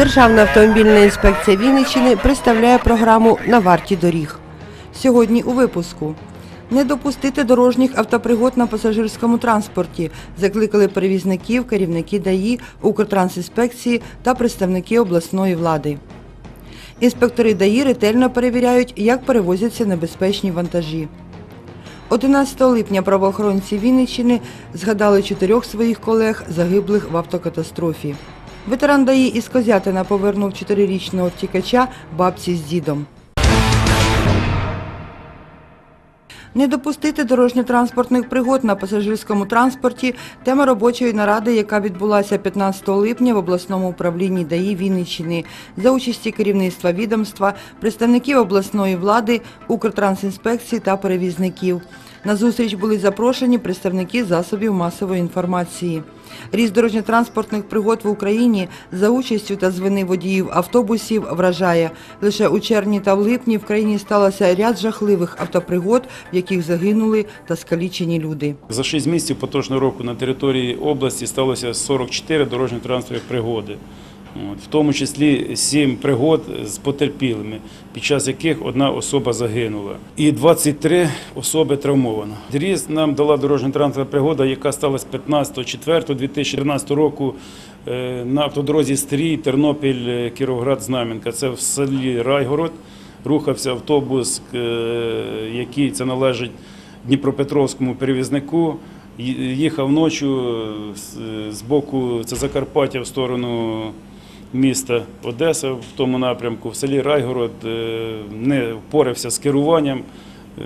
Державна автомобільна інспекція Вінниччини представляє програму на варті доріг. Сьогодні у випуску. Не допустити дорожніх автопригод на пасажирському транспорті закликали перевізників, керівники ДАІ, Укртрансінспекції та представники обласної влади. Інспектори ДАІ ретельно перевіряють, як перевозяться небезпечні вантажі. 11 липня правоохоронці Вінниччини згадали чотирьох своїх колег, загиблих в автокатастрофі. Ветеран ДАІ із Козятина повернув чотирирічного втікача бабці з дідом. Не допустити дорожньо-транспортних пригод на пасажирському транспорті – тема робочої наради, яка відбулася 15 липня в обласному управлінні ДАІ Вінниччини за участі керівництва відомства, представників обласної влади, Укртрансінспекції та перевізників. На зустріч були запрошені представники засобів масової інформації. Ріст дорожньо-транспортних пригод в Україні за участю та з вини водіїв автобусів вражає. Лише у червні та в липні в країні сталося ряд жахливих автопригод, в яких загинули та скалічені люди. За 6 місяців поточного року на території області сталося 44 дорожньо-транспортних пригоди, в тому числі 7 пригод з потерпілими, під час яких одна особа загинула, і 23 особи травмовано. Ріст нам дала дорожньо-транспортна пригода, яка сталася 15.04.2013 року е, на автодорозі Стрій, Тернопіль, е, Кіровоград, Знам'янка. Це в селі Райгород. Рухався автобус, е, який це належить Дніпропетровському перевізнику. Їхав ночі з боку це Закарпаття в сторону міста Одеса в тому напрямку. В селі Райгород е, не впорався з керуванням. Е,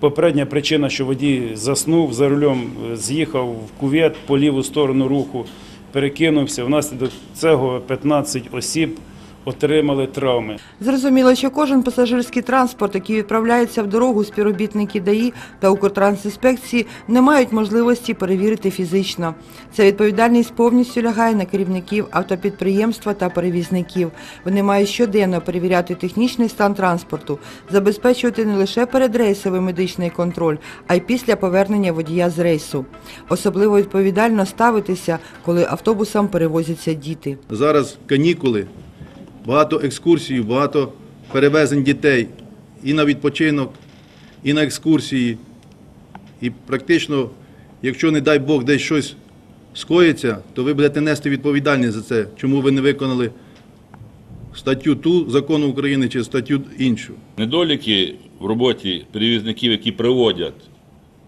Попередня причина, що водій заснув за рулем, е, з'їхав в кувет по ліву сторону руху, перекинувся. Внаслідок цього 15 осіб отримали травми. Зрозуміло, що кожен пасажирський транспорт, який відправляється в дорогу, співробітники ДАІ та Укртрансінспекції не мають можливості перевірити фізично. Ця відповідальність повністю лягає на керівників автопідприємства та перевізників. Вони мають щоденно перевіряти технічний стан транспорту, забезпечувати не лише передрейсовий медичний контроль, а й після повернення водія з рейсу. Особливо відповідально ставитися, коли автобусам перевозяться діти. Зараз канікули, багато екскурсій, багато перевезень дітей і на відпочинок, і на екскурсії. І практично, якщо, не дай Бог, десь щось скоїться, то ви будете нести відповідальність за це, чому ви не виконали статтю ту закону України чи статтю іншу. Недоліки в роботі перевізників, які приводять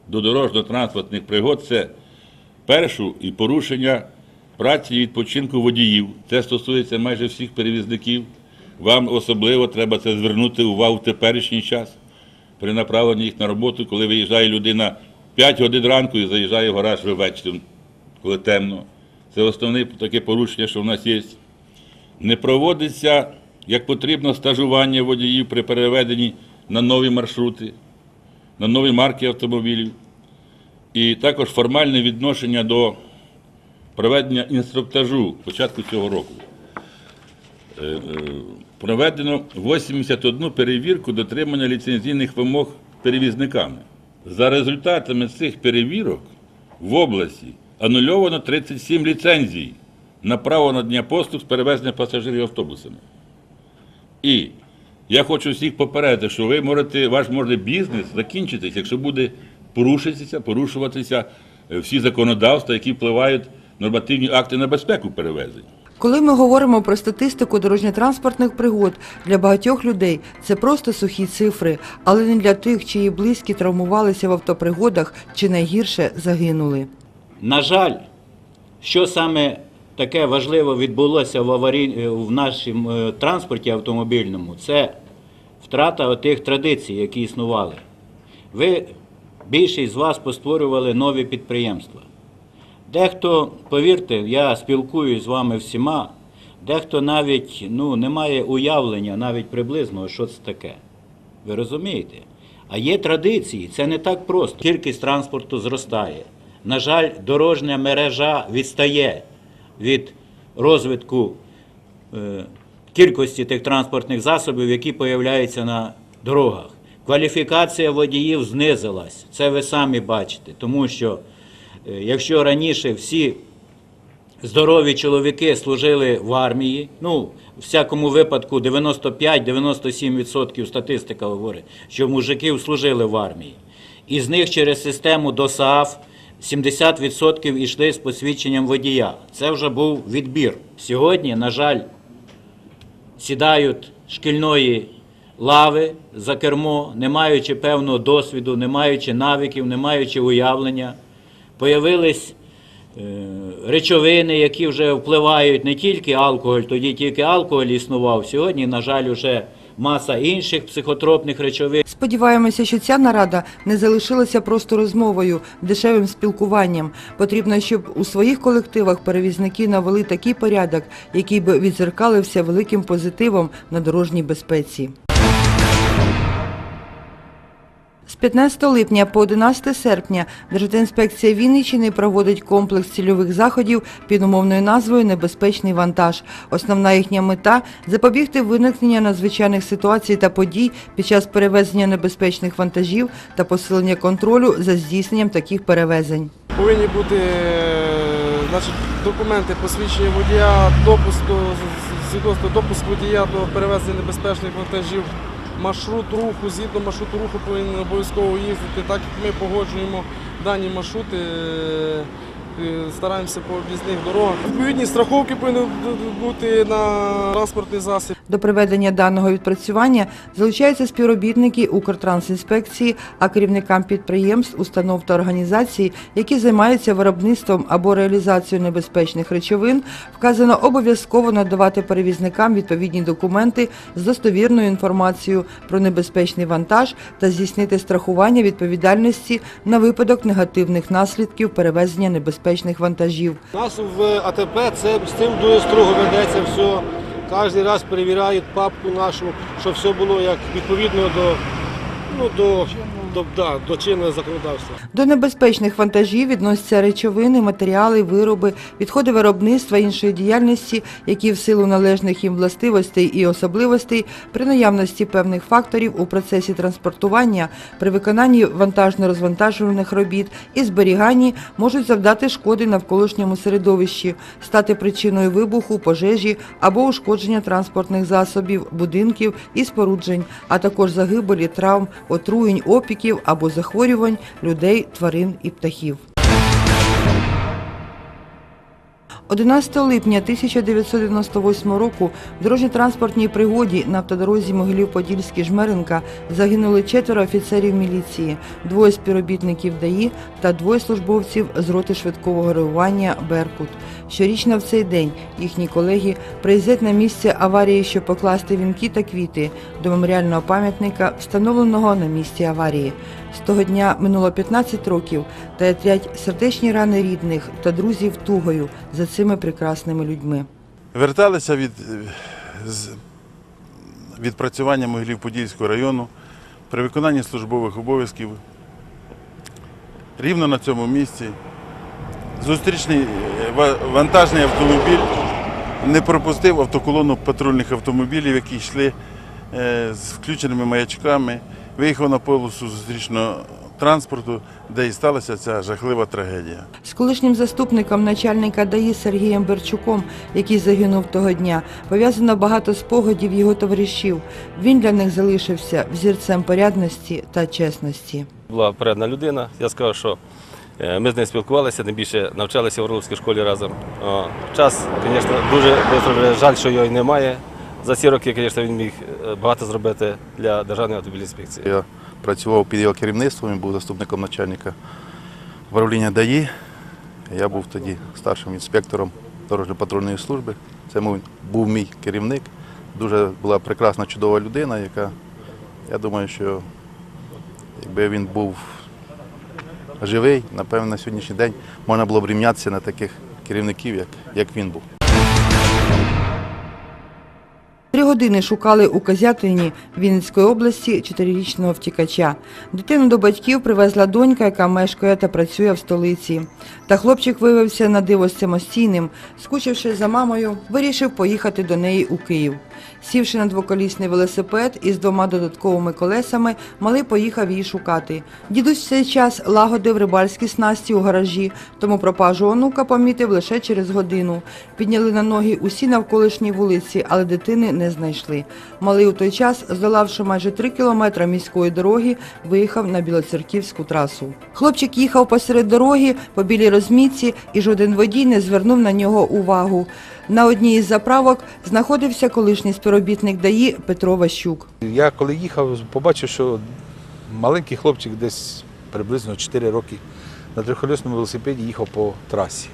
до дорожньо-транспортних пригод, це першу і порушення праці і відпочинку водіїв. Це стосується майже всіх перевізників. Вам особливо треба це звернути увагу в теперішній час при направленні їх на роботу, коли виїжджає людина 5 годин ранку і заїжджає в гараж ввечері, коли темно. Це основне таке порушення, що в нас є. Не проводиться як потрібно стажування водіїв при переведенні на нові маршрути, на нові марки автомобілів. І також формальне відношення до проведення інструктажу початку цього року. Е, е, Проведено 81 перевірку дотримання ліцензійних вимог перевізниками. За результатами цих перевірок в області анульовано 37 ліцензій на право надання послуг з перевезення пасажирів автобусами. І я хочу всіх попередити, що ви можете, ваш може бізнес закінчитися, якщо буде порушитися, порушуватися е, всі законодавства, які впливають нормативні акти на безпеку перевезень. Коли ми говоримо про статистику дорожньо-транспортних пригод, для багатьох людей це просто сухі цифри, але не для тих, чиї близькі травмувалися в автопригодах чи найгірше загинули. На жаль, що саме таке важливе відбулося в, аварій... в нашому е, транспорті автомобільному, це втрата отих традицій, які існували. Ви, більшість з вас постворювали нові підприємства. Дехто, повірте, я спілкуюсь з вами всіма, дехто навіть ну, не має уявлення навіть приблизного, що це таке. Ви розумієте? А є традиції, це не так просто. Кількість транспорту зростає. На жаль, дорожня мережа відстає від розвитку е, кількості тих транспортних засобів, які появляються на дорогах. Кваліфікація водіїв знизилась. Це ви самі бачите, тому що якщо раніше всі здорові чоловіки служили в армії. Ну, в всякому випадку 95-97% статистика говорить, що мужиків служили в армії. Із них через систему ДОСААФ 70% йшли з посвідченням водія. Це вже був відбір. Сьогодні, на жаль, сідають шкільної лави за кермо, не маючи певного досвіду, не маючи навиків, не маючи уявлення. Появились е, речовини, які вже впливають не тільки алкоголь, тоді тільки алкоголь існував. Сьогодні, на жаль, вже маса інших психотропних речовин. Сподіваємося, що ця нарада не залишилася просто розмовою, дешевим спілкуванням. Потрібно, щоб у своїх колективах перевізники навели такий порядок, який би відзеркалився великим позитивом на дорожній безпеці. З 15 липня по 11 серпня Державтоінспекція Вінниччини проводить комплекс цільових заходів під умовною назвою Небезпечний вантаж. Основна їхня мета запобігти виникнення надзвичайних ситуацій та подій під час перевезення небезпечних вантажів та посилення контролю за здійсненням таких перевезень. Повинні бути е, значить, документи посвідчення водія, допуск до допуск водія до перевезення небезпечних вантажів, маршрут руху, згідно маршруту руху повинен обов'язково їздити. Так як ми погоджуємо дані маршрути, е, стараємося по об'їзних дорогах. Відповідні страховки повинні бути на транспортний засіб. До проведення даного відпрацювання залучаються співробітники Укртрансінспекції, а керівникам підприємств, установ та організацій, які займаються виробництвом або реалізацією небезпечних речовин, вказано обов'язково надавати перевізникам відповідні документи з достовірною інформацією про небезпечний вантаж та здійснити страхування відповідальності на випадок негативних наслідків перевезення небезпечних вантажів. У нас в АТП це з цим дуже строго ведеться все. Кожен раз перевіряють папку нашу, щоб все було як відповідно до, ну, до, до, да, до чинного законодавства. До небезпечних вантажів відносяться речовини, матеріали, вироби, відходи виробництва іншої діяльності, які в силу належних їм властивостей і особливостей при наявності певних факторів у процесі транспортування, при виконанні вантажно-розвантажувальних робіт і зберіганні можуть завдати шкоди навколишньому середовищі, стати причиною вибуху, пожежі або ушкодження транспортних засобів, будинків і споруджень, а також загибелі, травм, отруєнь, опіків або захворювань людей, тварин і птахів. 11 липня 1998 року в дорожньо-транспортній пригоді на автодорозі Могилів-Подільський Жмеренка загинули четверо офіцерів міліції, двоє співробітників ДАІ та двоє службовців з роти швидкого реагування «Беркут». Щорічно в цей день їхні колеги приїздять на місце аварії, щоб покласти вінки та квіти до меморіального пам'ятника, встановленого на місці аварії. З того дня минуло 15 років, та трять сердечні рани рідних та друзів тугою за цими прекрасними людьми. Верталися від з відпрацювання Могилів-Подільського району при виконанні службових обов'язків. Рівно на цьому місці зустрічний е, вантажний автомобіль не пропустив автоколону патрульних автомобілів, які йшли е, з включеними маячками, виїхав на полосу зустрічного транспорту, де і сталася ця жахлива трагедія. З колишнім заступником начальника ДАІ Сергієм Берчуком, який загинув того дня, пов'язано багато спогадів його товаришів. Він для них залишився взірцем порядності та чесності. була порядна людина. Я сказав, що е, ми з нею спілкувалися, не більше навчалися в Орловській школі разом. Час, звісно, дуже дуже жаль, що його немає. За ці роки, звісно, він міг е, багато зробити для Державної автомобільної інспекції. Працював під його керівництвом, він був заступником начальника управління ДАІ. Я був тоді старшим інспектором дорожньо-патрульної служби. Це був мій керівник. Дуже була прекрасна, чудова людина, яка, я думаю, що якби він був живий, напевно, на сьогоднішній день можна було б рівнятися на таких керівників, як, як він був. Години шукали у Козятині Вінницької області чотирирічного втікача. Дитину до батьків привезла донька, яка мешкає та працює в столиці. Та хлопчик виявився на диво самостійним. Скучивши за мамою, вирішив поїхати до неї у Київ. Сівши на двоколісний велосипед із двома додатковими колесами, малий поїхав її шукати. Дідусь цей час лагодив рибальські снасті у гаражі, тому пропажу онука помітив лише через годину. Підняли на ноги усі навколишні вулиці, але дитини не знайшли. Малий у той час, здолавши майже три кілометри міської дороги, виїхав на Білоцерківську трасу. Хлопчик їхав посеред дороги по білій розмітці, і жоден водій не звернув на нього увагу. На одній із заправок знаходився колишній співробітник ДАІ Петро Ващук. Я коли їхав, побачив, що маленький хлопчик десь приблизно 4 роки на трьохколісному велосипеді їхав по трасі.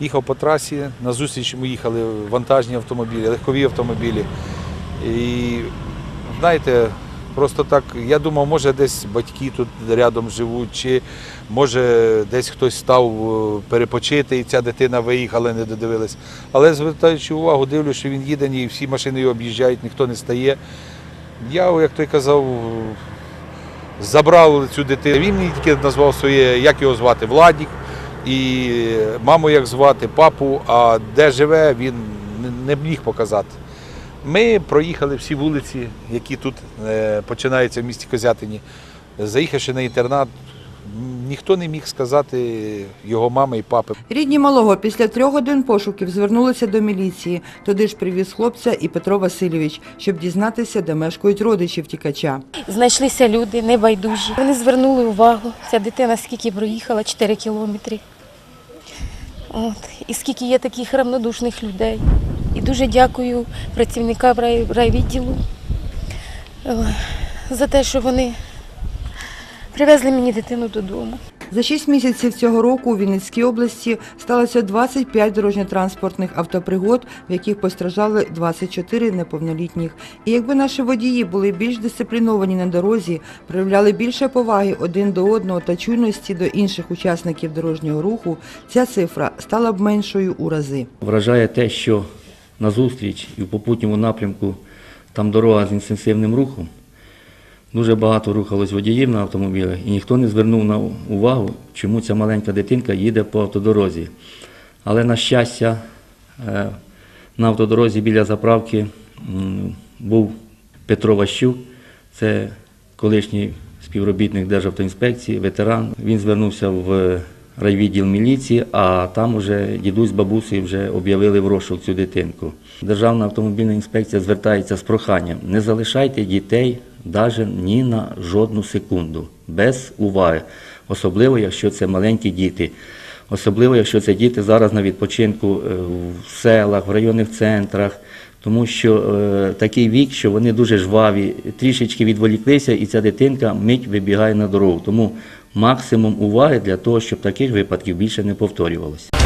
Їхав по трасі, назустріч йому їхали вантажні автомобілі, легкові автомобілі. І знаєте, просто так, я думав, може десь батьки тут рядом живуть, чи може десь хтось став е, перепочити, і ця дитина виїхала, не додивилась. Але звертаючи увагу, дивлюся, що він їде, і всі машини його об'їжджають, ніхто не стає. Я, як той казав, забрав цю дитину. Він мені тільки назвав своє, як його звати, Владік, і маму як звати, папу, а де живе, він не міг показати. Ми проїхали всі вулиці, які тут е, починаються в місті Козятині. Заїхавши на інтернат, ніхто не міг сказати його мами і папи. Рідні малого після трьох годин пошуків звернулися до міліції. Туди ж привіз хлопця і Петро Васильович, щоб дізнатися, де мешкають родичі втікача. Знайшлися люди небайдужі. Вони звернули увагу. Ця дитина скільки проїхала 4 кілометри. От. І скільки є таких равнодушних людей. І дуже дякую працівникам рай- райвідділу е, за те, що вони привезли мені дитину додому. За шість місяців цього року у Вінницькій області сталося 25 дорожньо-транспортних автопригод, в яких постраждали 24 неповнолітніх. І якби наші водії були більш дисципліновані на дорозі, проявляли більше поваги один до одного та чуйності до інших учасників дорожнього руху, ця цифра стала б меншою у рази. Вражає те, що назустріч і в попутньому напрямку там дорога з інтенсивним рухом. Дуже багато рухалось водіїв на автомобілях, і ніхто не звернув на увагу, чому ця маленька дитинка їде по автодорозі. Але, на щастя, е, на автодорозі біля заправки був Петро Ващук, це колишній співробітник Державтоінспекції, ветеран. Він звернувся в райвідділ міліції, а там уже дідусь з бабусею вже об'явили в розшук цю дитинку. Державна автомобільна інспекція звертається з проханням: не залишайте дітей навіть ні на жодну секунду, без уваги, особливо якщо це маленькі діти. Особливо, якщо це діти зараз на відпочинку е, в селах, в районних центрах, тому що е, такий вік, що вони дуже жваві, трішечки відволіклися, і ця дитинка мить вибігає на дорогу. Тому максимум уваги для того, щоб таких випадків більше не повторювалося.